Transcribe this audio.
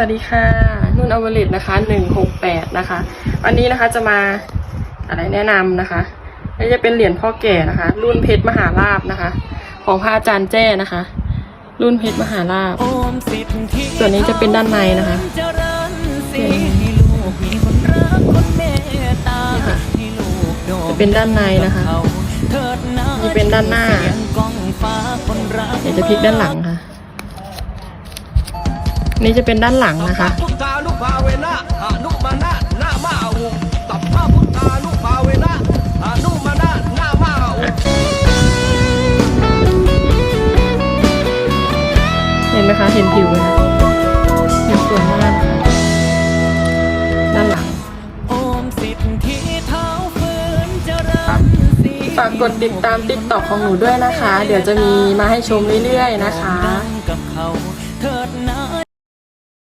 วัสดีค่ะนุ่นอวลิตนะคะหนึ่งหกแปดนะคะ วันนี้นะคะจะมาอะไรแนะนำนะคะนี่จะเป็นเหรียญพ่อแก่นะคะ รุ่นเพชรมหาลาบนะคะ ของพระอาจารย์แจ้นะคะ รุ่นเพชรมหาลาบส่วนนี้จะเป็นด้านในนะคะเจริญสีให้ลูกมีคนรักคนเมตตานี่ค่ะให้ลูกโด่งจะเป็นด้านในนะคะเขาเถิดนะนี่เป็นด้านหน้าเสียงกล้องฟ้าคนรักเดี๋ยวจะพลิกด้านหลังค่ะ นี่จะเป็นด้านหลังนะคะพุทธานุภาเวนะอานุมานะนามาอุตัพพะพุทธานุภาเวนะอานุมานะนามาอุเห็นไหมคะ เห็นผิวไหมคะผิวสวยมากด้านหลังฝากกดติดตามติ๊กต็อกของหนูด้วยนะคะ เดี๋ยวจะมีมาให้ชมเรื่อยๆนะคะ